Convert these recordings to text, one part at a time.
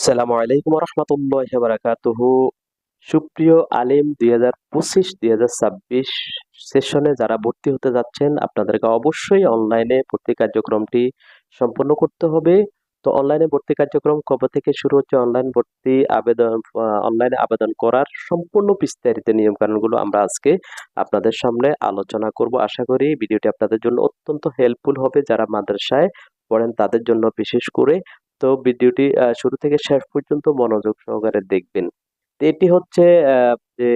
সালামু আলাইকুম রহমতুল্লাহ বারাকাতুহু সুপ্রিয় আলিম, দুই হাজার পঁচিশ, দুই হাজার ছাব্বিশ সেশনে যারা ভর্তি হতে যাচ্ছেন, আপনাদেরকে অবশ্যই অনলাইনে ভর্তি কার্যক্রমটি সম্পন্ন করতে হবে। তো অনলাইনে ভর্তি কার্যক্রম কবে থেকে শুরু হচ্ছে? অনলাইন ভর্তি আবেদন অনলাইনে আবেদন করার সম্পূর্ণ বিস্তারিত নিয়ম কানুনগুলো আমরা আজকে আপনাদের সামনে আলোচনা করব। আশা করি ভিডিওটি আপনাদের জন্য অত্যন্ত হেল্পফুল হবে। যারা মাদ্রাসায় পড়েন, তাদের জন্য বিশেষ করে তো ভিডিওটি শুরু থেকে শেষ পর্যন্ত মনোযোগ সহকারে দেখবেন। এটি হচ্ছে যে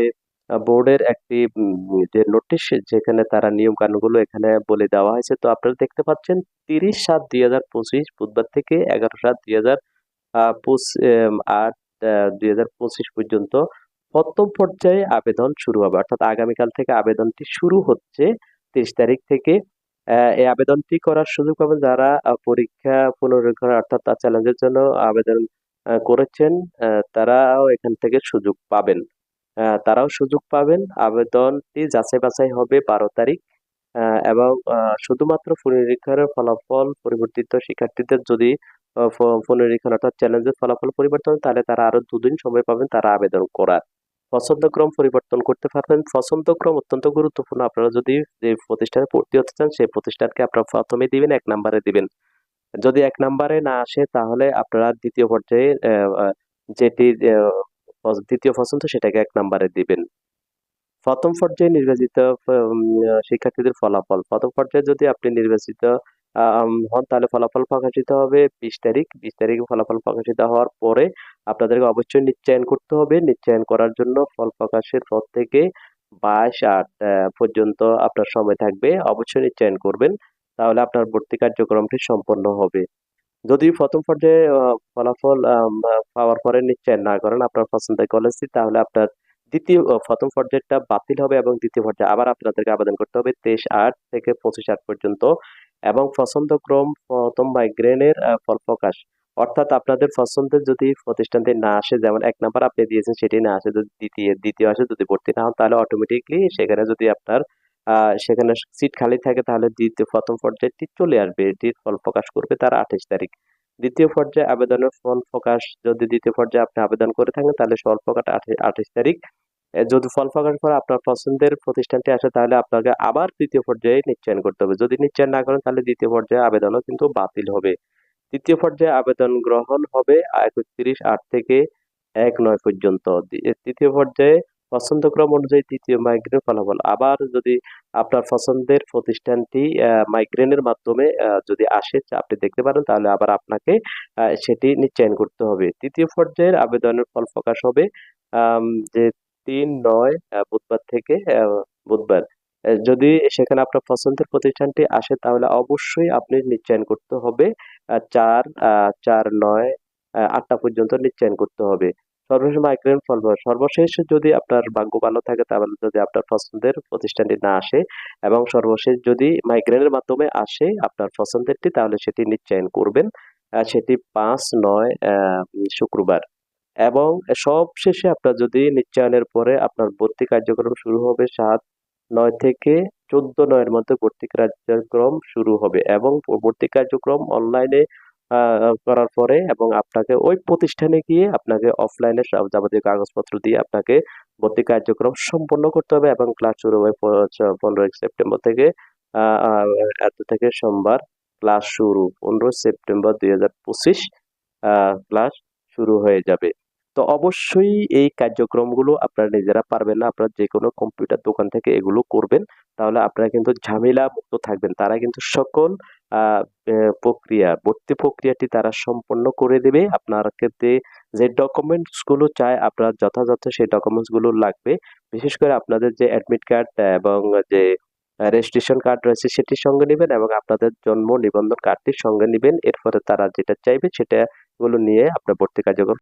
বোর্ডের একটি যে নোটিশ যেখানে তারা নিয়ম কানুনগুলো এখানে বলে দেওয়া হয়েছে। তো আপনারা দেখতে পাচ্ছেন, তিরিশ সাত দুই হাজার পঁচিশ বুধবার থেকে এগারো সাত দুই হাজার আট দুই হাজার পঁচিশ পর্যন্ত প্রথম পর্যায়ে আবেদন শুরু হবে। অর্থাৎ আগামীকাল থেকে আবেদনটি শুরু হচ্ছে তিরিশ তারিখ থেকে। এই আবেদনটি করার সুযোগ পাবেন যারা পরীক্ষা পুনরীক্ষণ অর্থাৎ তার চ্যালেঞ্জের জন্য আবেদন করেছেন তারাও এখান থেকে সুযোগ পাবেন। তারাও সুযোগ পাবেন। আবেদনটি যাচাই বাছাই হবে বারো তারিখ এবং শুধুমাত্র পুনরীক্ষার ফলাফল পরিবর্তিত শিক্ষার্থীদের যদি পুনরীক্ষণ অর্থাৎ চ্যালেঞ্জের ফলাফল পরিবর্তন তাহলে তারা আরও দুদিন সময় পাবেন তারা আবেদন করার। পছন্দক্রম পরিবর্তন করতে পারবেন। পছন্দক্রম অত্যন্ত গুরুত্বপূর্ণ। আপনারা যদি যে প্রতিষ্ঠানে ভর্তি হতে চান, সেই প্রতিষ্ঠানকে আপনারা প্রথমে দিবেন, এক নাম্বারে দিবেন। যদি এক নাম্বারে না আসে, তাহলে আপনারা দ্বিতীয় পর্যায়ে যেটি দ্বিতীয় পছন্দ, সেটাকে এক নাম্বারে দিবেন। প্রথম পর্যায়ে নির্বাচিত শিক্ষার্থীদের ফলাফল। প্রথম পর্যায়ে যদি আপনি নির্বাচিত হন তাহলে ফলাফল প্রকাশিত হবে বিশ তারিখ। বিশ তারিখে ফলাফল প্রকাশিত হওয়ার পরে আপনাদেরকে অবশ্যই নিশ্চয়ন করতে হবে। নিশ্চয়ন করার জন্য ফল প্রকাশের পর থেকে বাইশ আট পর্যন্ত আপনার সময় থাকবে। অবশ্যই নিশ্চয়ন করবেন। তাহলে আপনার ভর্তি কার্যক্রমটি সম্পন্ন হবে। যদি প্রথম পর্যায়ে ফলাফল পাওয়ার পরে নিশ্চয় না করেন, আপনার পছন্দের কলেজটি তাহলে আপনার দ্বিতীয় প্রথম পর্যায়টা বাতিল হবে এবং দ্বিতীয় পর্যায়ে আবার আপনাদেরকে আবেদন করতে হবে তেইশ আট থেকে পঁচিশ আট পর্যন্ত। এবং পছন্দক্রম প্রথম মাইগ্রেনের ফল প্রকাশ। অর্থাৎ আপনাদের পছন্দের যদি প্রতিষ্ঠানটি না আসে, যেমন এক নাম্বার আপনি দিয়েছেন, সেটি না আসে, যদি দ্বিতীয় দ্বিতীয় আসে, যদি ভর্তি না হন, তাহলে অটোমেটিকলি সেখানে যদি আপনার সেখানে সিট খালি থাকে, তাহলে দ্বিতীয়, প্রথম পর্যায়টি চলে আসবে। এটির ফল প্রকাশ করবে তার আঠাশ তারিখ। দ্বিতীয় পর্যায়ে আবেদনের ফল প্রকাশ, যদি দ্বিতীয় পর্যায়ে আপনি আবেদন করে থাকেন, তাহলে ফল প্রকাশ আঠাশ তারিখ। যদি ফল প্রকাশ করে আপনার পছন্দের প্রতিষ্ঠানটি আসে, তাহলে আপনাকে আবার তৃতীয় পর্যায়ে নিশ্চয়ন করতে হবে। যদি নিশ্চয়ন না করেন, তাহলে দ্বিতীয় পর্যায়ে আবেদনও কিন্তু বাতিল হবে। তৃতীয় পর্যায়ে আবেদন গ্রহণ হবে একত্রিশ আট থেকে এক নয় পর্যন্ত। তৃতীয় পর্যায়ে পছন্দক্রম অনুযায়ী তৃতীয় মাইগ্রেন ফলাফল। আবার যদি আপনার পছন্দের প্রতিষ্ঠানটি মাইগ্রেনের মাধ্যমে যদি আসে আপনি দেখতে পারেন, তাহলে আবার আপনাকে সেটি নিশ্চয়ন করতে হবে। তৃতীয় পর্যায়ের আবেদনের ফল প্রকাশ হবে যে তিন, নয় বুধবার থেকে বুধবার। যদি সেখানে আপনার পছন্দের প্রতিষ্ঠানটি আসে, তাহলে অবশ্যই আপনি নিশ্চয়ন করতে হবে। চার চার, নয় আটটা পর্যন্ত নিশ্চয়ন করতে হবে। সর্বশেষ মাইগ্রেন ফল সর্বশেষ যদি আপনার ভাগ্য ভালো থাকে, তাহলে যদি আপনার পছন্দের প্রতিষ্ঠানটি না আসে, এবং সর্বশেষ যদি মাইগ্রেনের মাধ্যমে আসে আপনার পছন্দেরটি, তাহলে সেটি নিশ্চয়ন করবেন। সেটি পাঁচ, নয় শুক্রবার। এবং সব শেষে আপনার যদি নিশ্চয়নের পরে আপনার ভর্তি কার্যক্রম শুরু হবে সাত নয় থেকে চোদ্দ নয়ের মধ্যে ভর্তি কার্যক্রম শুরু হবে এবং ভর্তি কার্যক্রম অনলাইনে করার পরে এবং আপনাকে ওই প্রতিষ্ঠানে গিয়ে আপনাকে অফলাইনে যাবতীয় কাগজপত্র দিয়ে আপনাকে ভর্তি কার্যক্রম সম্পন্ন করতে হবে এবং ক্লাস শুরু হবে পনেরোই সেপ্টেম্বর থেকে এত থেকে সোমবার ক্লাস শুরু পনেরো সেপ্টেম্বর দুই হাজার পঁচিশ ক্লাস শুরু হয়ে যাবে। তো অবশ্যই এই কার্যক্রমগুলো আপনারা নিজেরা পারবেন না। আপনারা যে কোনো কম্পিউটার দোকান থেকে এগুলো করবেন, তাহলে আপনারা কিন্তু ঝামেলা মুক্ত থাকবেন। তারা কিন্তু সকল প্রক্রিয়া, ভর্তি প্রক্রিয়াটি তারা সম্পন্ন করে দেবে। আপনার ক্ষেত্রে যে ডকুমেন্টসগুলো চায়, আপনার যথাযথ সেই ডকুমেন্টসগুলো লাগবে। বিশেষ করে আপনাদের যে অ্যাডমিট কার্ড এবং যে রেজিস্ট্রেশন কার্ড রয়েছে সেটির সঙ্গে নেবেন এবং আপনাদের জন্ম নিবন্ধন কার্ডটির সঙ্গে নেবেন। এরপরে তারা যেটা চাইবে সেটা গুলো নিয়ে আপনার ভর্তি কার্যক্রম